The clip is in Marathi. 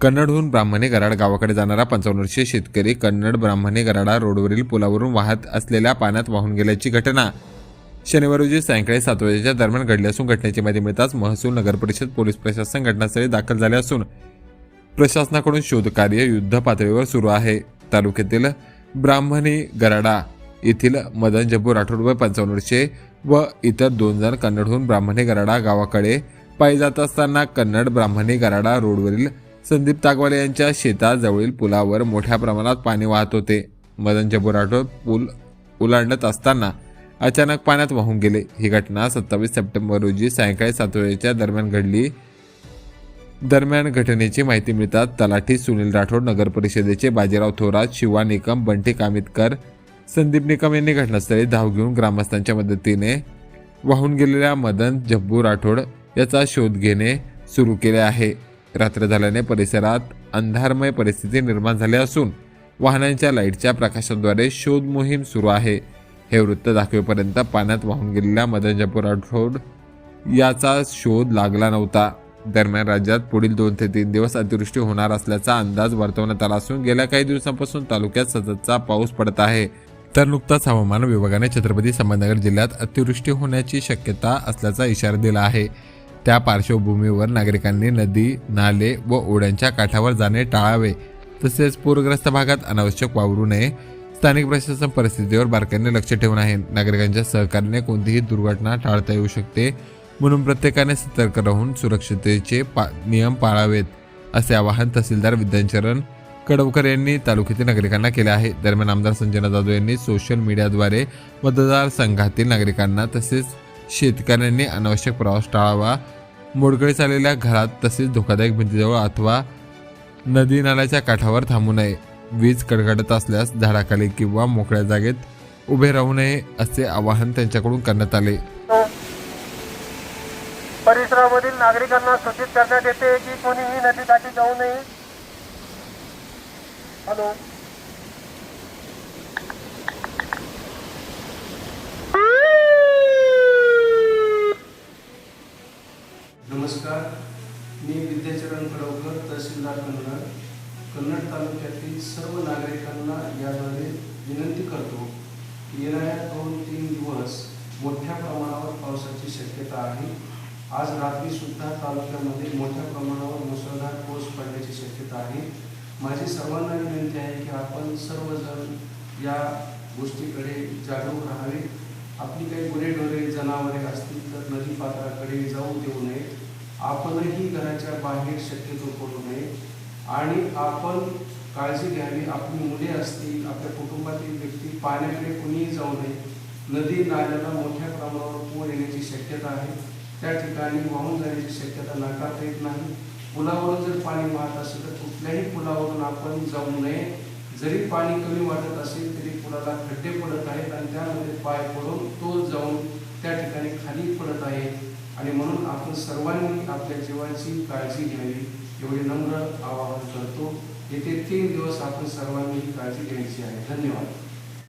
कन्नडहून ब्राह्मणे गराड गावाकडे जाणारा पंचावन्न वर्षीय शेतकरी कन्नड ब्राह्मणे गराडा रोडवरील पुलावरून वाहत असलेल्या पाण्यात वाहून गेल्याची घटना. शनिवार रोजी सायंकाळी सात वाजेच्या दरम्यान घडली असून घटनेची माहिती मिळताच महसूल नगर परिषद पोलीस प्रशासन घटनास्थळी दाखल झाले असून प्रशासनाकडून शोधकार्य युद्ध पातळीवर सुरू आहे. तालुक्यातील ब्राह्मणी गराडा येथील मदन जब्बू राठोड व पंचावन्न वर्षे व इतर दोन जण कन्नडहून ब्राह्मणी गराडा गावाकडे पायी जात असताना कन्नड ब्राह्मणी गराडा रोडवरील संदीप ताकवाले यांच्या शेताजवळील पुलावर मोठ्या प्रमाणात पाणी वाहत होते. मदन जब्बू राठोड पूल ओलांडत असताना अचानक पाण्यात वाहून गेले. ही घटना सत्तावीस सप्टेंबर रोजी सायंकाळी सात वेळेच्या दरम्यान घडली. दरम्यान घटनेची माहिती मिळतात तलाठी सुनील राठोड नगर परिषदेचे बाजीराव थोरात शिवा निकम बंटी कामितकर संदीप निकम यांनी घटनास्थळी धाव घेऊन ग्रामस्थांच्या मदतीने वाहून गेलेल्या मदन जब्बू राठोड याचा शोध घेणे सुरू केले आहे. रात्र झाल्याने परिसरात अंधारमय परिस्थिती निर्माण झाली असून वाहनांच्या लाईटच्या प्रकाशाद्वारे शोध मोहीम सुरू आहे. हे वृत्त दाखवेपर्यंत पाण्यात वाहून गेलेल्या मदन जब्बू राठोड याचा शोध लागला नव्हता. दरम्यान राज्यात पुढील दोन ते तीन दिवस अतिवृष्टी होणार असल्याचा अंदाज वर्तवण्यात आला असून गेल्या काही दिवसांपासून तालुक्यात सततचा पाऊस पडत आहे. तर नुकताच हवामान विभागाने छत्रपती संभाजीनगर जिल्ह्यात अतिवृष्टी होण्याची शक्यता असल्याचा इशारा दिला आहे. त्या पार्श्वभूमीवर नागरिकांनी नदी नाले व ओढ्यांच्या काठावर जाणे टाळावे. तसेच पूरग्रस्त भागात अनावश्यक वावरू नये. स्थानिक प्रशासन परिस्थितीवर बारकाईने लक्ष ठेवून आहे. नागरिकांच्या सहकार्याने कोणतीही दुर्घटना टाळता येऊ शकते. म्हणून प्रत्येकाने सतर्क राहून सुरक्षिततेचे पा नियम पाळावेत असे आवाहन तहसीलदार विद्यांचरण कडवकर यांनी तालुक्यातील नागरिकांना केले आहे. दरम्यान आमदार संजना जाधव यांनी सोशल मीडियाद्वारे मतदारसंघातील नागरिकांना तसेच शेतकऱ्यांनी अनावश्यक प्रवास टाळावा. मोडकळीस आलेल्या घरात तसेच धोकादायक भिंतीजवळ अथवा नदी नाल्याच्या काठावर थांबू नये. वीज कडकडत असल्यास झाडाखाली किंवा मोकळ्या जागेत उभे राहू नये असे आवाहन त्यांच्याकडून करण्यात आले. परिसरामधील नागरिकांना सूचित करण्यात येते की कोणीही नदीकाठी जाऊ नये. हॅलो. मी विद्याचरण खडवकर तहसीलदार कन्नड. कन्नड तालुक्यातील सर्व नागरिकांना याद्वारे विनंती करतो की येणाऱ्या दोन तीन दिवस मोठ्या प्रमाणावर पावसाची शक्यता आहे. आज रात्री सुद्धा तालुक्यामध्ये मोठ्या प्रमाणावर मुसळधार पाऊस पडण्याची शक्यता आहे. माझी सर्वांना विनंती आहे की आपण सर्वजण या गोष्टीकडे जागरूक राहावे. आपली काही गुरेढोरे जनावरे असतील तर नदी पात्राकडे जाऊ देऊ आपणही घराच्या बाहेर शक्यतो पडू नये. आणि आपण काळजी घ्यावी. आपली मुले असतील आपल्या कुटुंबातील व्यक्ती पाण्याकडे कुणीही जाऊ नये. नदी नाल्याला मोठ्या प्रमाणावर पूर येण्याची शक्यता आहे. त्या ठिकाणी वाहून जाण्याची शक्यता नाकारता येत नाही. पुलावरून जर पाणी वाहत असेल तर कुठल्याही पुलावरून आपण जाऊ नये. जरी पाणी कमी वाटत असेल तरी पुलाला खड्डे पडत आहेत आणि त्यामध्ये पाय पडून तो जाऊन त्या ठिकाणी खाली पडत आहे. आणि म्हणून आपण सर्वांनी आपल्या जीवाची काळजी घ्यावी एवढे नम्र आवाहन करतो. येथे तीन दिवस आपण सर्वांनी काळजी घ्यायची आहे. धन्यवाद.